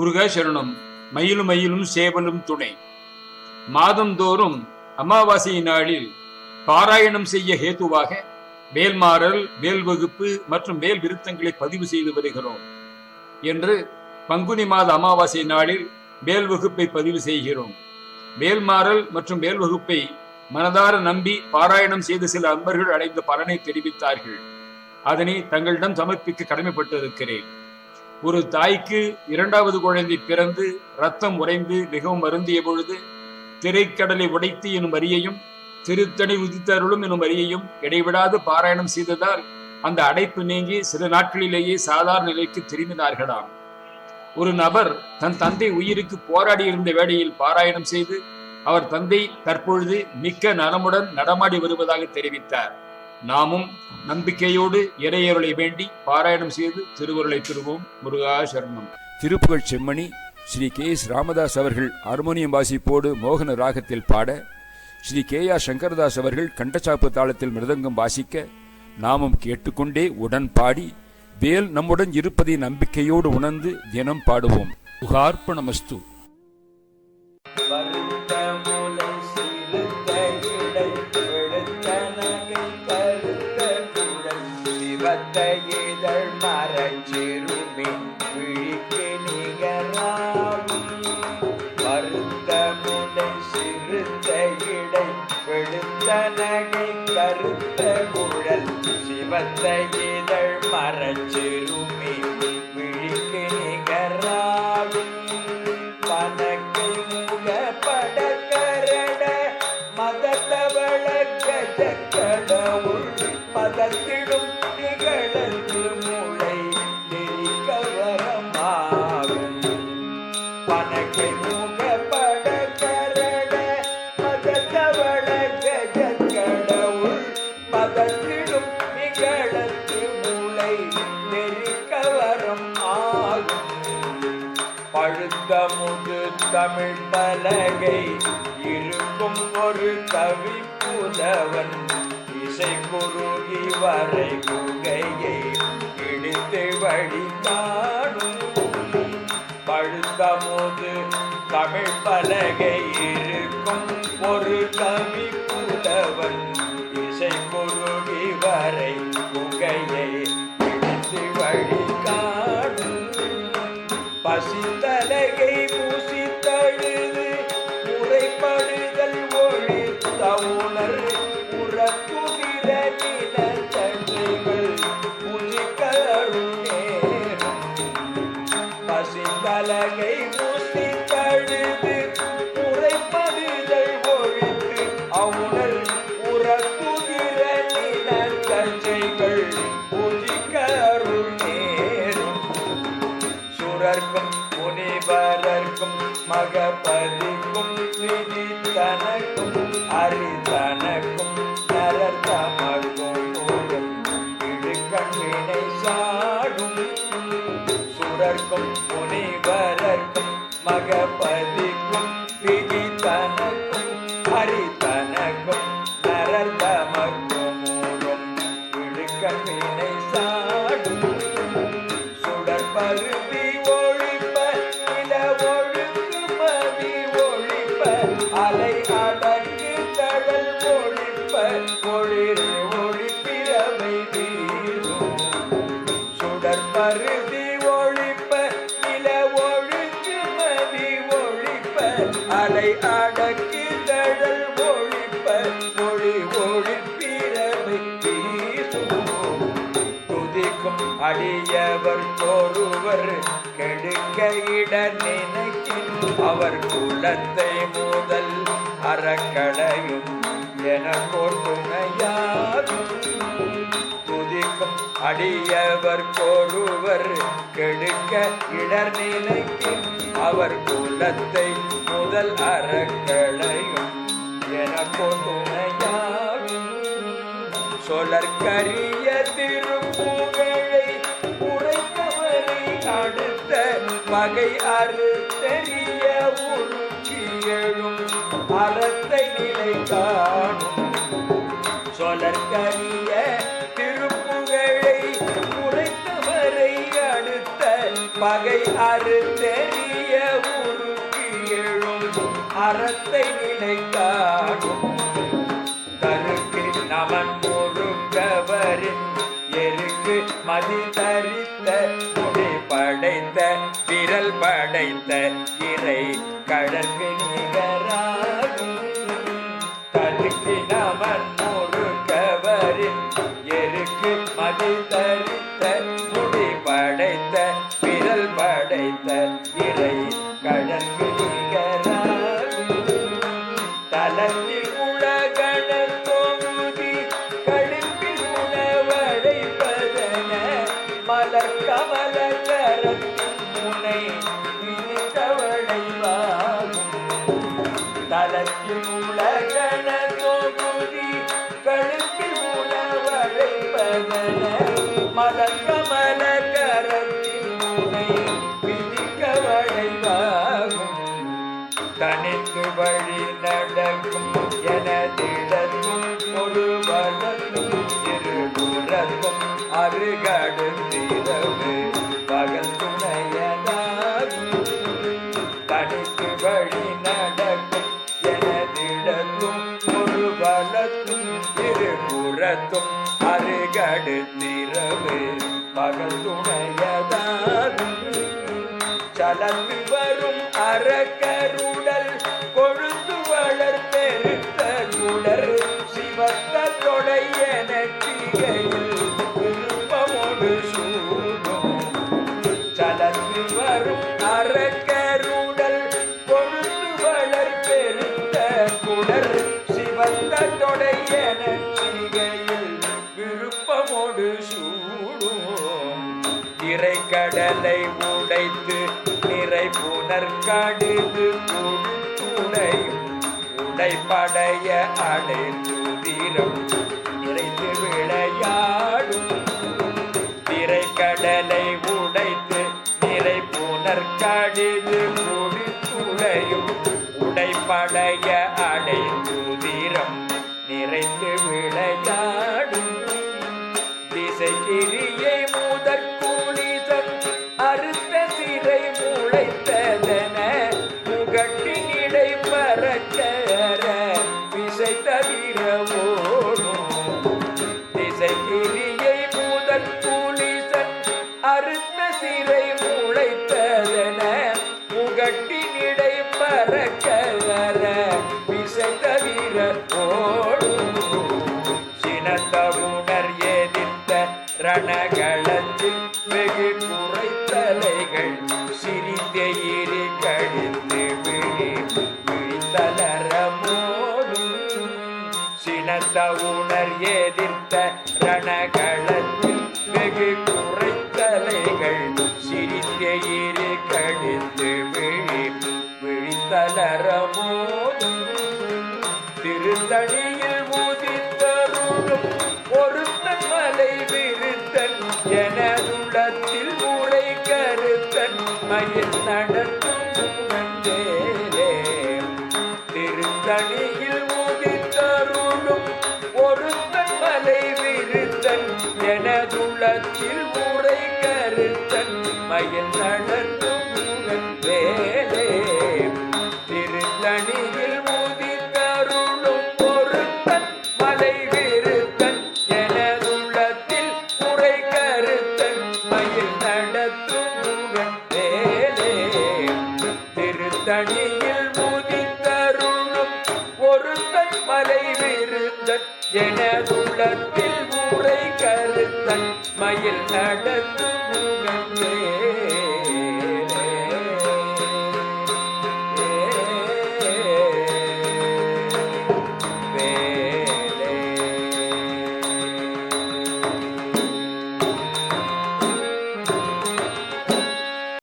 முருக சரணம். மயிலும் மயிலும் சேவலும் துணை. மாதந்தோறும் அமாவாசை நாளில் பாராயணம் செய்ய ஹேத்துவாக வேல்மாறல் வேல் வகுப்பு மற்றும் வேல் விருத்தங்களை பதிவு செய்து வருகிறோம் என்று பங்குனி மாத அமாவாசை நாளில் வேல் வகுப்பை பதிவு செய்கிறோம். வேல்மாறல் மற்றும் வேல் வகுப்பை மனதார நம்பி பாராயணம் செய்த சில அன்பர்கள் அடைந்த பலனை தெரிவித்தார்கள். அதனை தங்களிடம் சமர்ப்பிக்க கடமைப்பட்டிருக்கிறேன். ஒரு தாய்க்கு இரண்டாவது குழந்தை பிறந்து ரத்தம் உறைந்து மிகவும் வருந்திய பொழுது திரைக்கடலை உடைத்து எனும் வரியையும் திருத்தணி உதித்தருளும் எனும் வரியையும் இடைவிடாது பாராயணம் செய்ததால் அந்த அடைப்பு நீங்கி சில நாட்களிலேயே சாதாரண நிலைக்கு திரும்பினார்களாம். ஒரு நபர் தன் தந்தை உயிருக்கு போராடி இருந்த வேளையில் பாராயணம் செய்து அவர் தந்தை தற்பொழுது மிக்க நலமுடன் நடமாடி வருவதாக தெரிவித்தார். நாமும் நம்பிக்கையோடு இறையருளை வேண்டி பாராயணம் செய்து திருவருளை பெறுவோம். முருகா சரணம். திருப்புகழ் செம்மணி ஸ்ரீ கே எஸ் ராமதாஸ் அவர்கள் ஹார்மோனியம் வாசிப்போடு மோகன ராகத்தில் பாட ஸ்ரீ கே ஆர் சங்கரதாஸ் அவர்கள் கண்டச்சாப்பு தாளத்தில் மிருதங்கம் வாசிக்க நாமும் கேட்டுக்கொண்டே உடன் பாடி வேல் நம்முடன் இருப்பதை நம்பிக்கையோடு உணர்ந்து தினம் பாடுவோம். உகார்ப்பணமஸ்து சிவத்த இதழ் மரச்சிறுமி விழிக்கு நிகராகும் பனக்கை முக படக்கரட மதத்தவள கஜக்கடவுள் பதத்திடும் நிகழந்து முளை நெறிக்கவரமாகும் பனக்கை முக படக்கரட மதத்தவள தமிழ் பலகை இருக்கும் ஒரு கவி புலவன். இசை குறுகி வரை குகையை இடித்து வழி காணும். பழுத்த தமிழ் பலகை கலகை பசித்தலகை பூசித்தழுது முறைப்படுதல் ஒழித்து அவுணர் உறக்குகிற நிலத்தன்மைகள் புலிக்கருள் நேரும். சுரர்க்கும் முனிவரர்க்கும் மகபதிக்கும் விதி தனக்கும் அரிதனக்கும் நரர் தமக்கும் சாடும். சுரர்க்கும் பரக்கும் மகபதிக்கும் விதி தனக்கும் அரிதனக்கும் நரர் தமக்கும் மூலம் இடுக்கண்வினை சாடும் சுடற்பருவி ஒழிப்ப இல ஒழுங்கு மதி ஒழிப்ப அலை அடங்கு கடல் ஒழிப்ப ஒளிர துதிக்கும் அடியவர் ஒருவர் கெடுக்க இட நினைக்கின் அவர் குலத்தை முதல் அறக்கடையும் எனக்கோர் துணையாரும் துதிக்கும் அடியவர் ஒருவர் கெடுக்க இடர் நினைக்கின் அவர் குலத்தை முதல் அறக்கடையும் எனக்கோர் துணையாரும் சொலற்கரிய திரு பகை அறு தெரிய உருச்சி அறத்தை நிலை காணும் சொலற்கரிய திருப்புகழை உரைத்தவரை அடுத்த பகை அறு தெரிய அறத்தை நிலை காணும் கருக்கு நமன் முருகவரின் எருக்கு மதி தரித்த படைத்த இறை கடற்கு நிகராகும். தருக்கு நமன் முருகவரின் எருக்கு மதி தரித்த முடி படைத்த விரல் படைத்த இறை கடற்கு நிகராகும். தலத்தில் உலகண தொகுதி கழுப்பில் உணவடைப்பதன மலர் கமல கரத்தின் தனித்து வழி நடக்கும் எனது கடலை உடைத்து நிறை புனர் கடுகு உடைப்படைய அடைந்து தீரம். நிறைந்து விளையாடும் திரை கடலை உடைத்து நிறை புனர் கடுகு துடையும் உடைப்படைய அடைந்து தீரம். நிறைந்து விளையாடும் திசை கிரியை முதற் கடிந்து விழி விழித்தலர சினந்த உணர் எதிர்த்த ரணகளத்தில் வெகு குறைத்தலைகள் சிறிதெயிரி கடிந்து விழி விழித்தலர மோதும் திருத்தணியில் உதித்தருளும் ஒருத்தன் மலை விருத்தன் என கருத்தன் மயில் நடத்தும் வேலே திருத்தணியில் உதித்தருளும் ஒருத்தன் மலை விருத்தன் எனதுள்ளத்தில் உரை கருத்தன் மயில் நடத்தும் நடத்தும்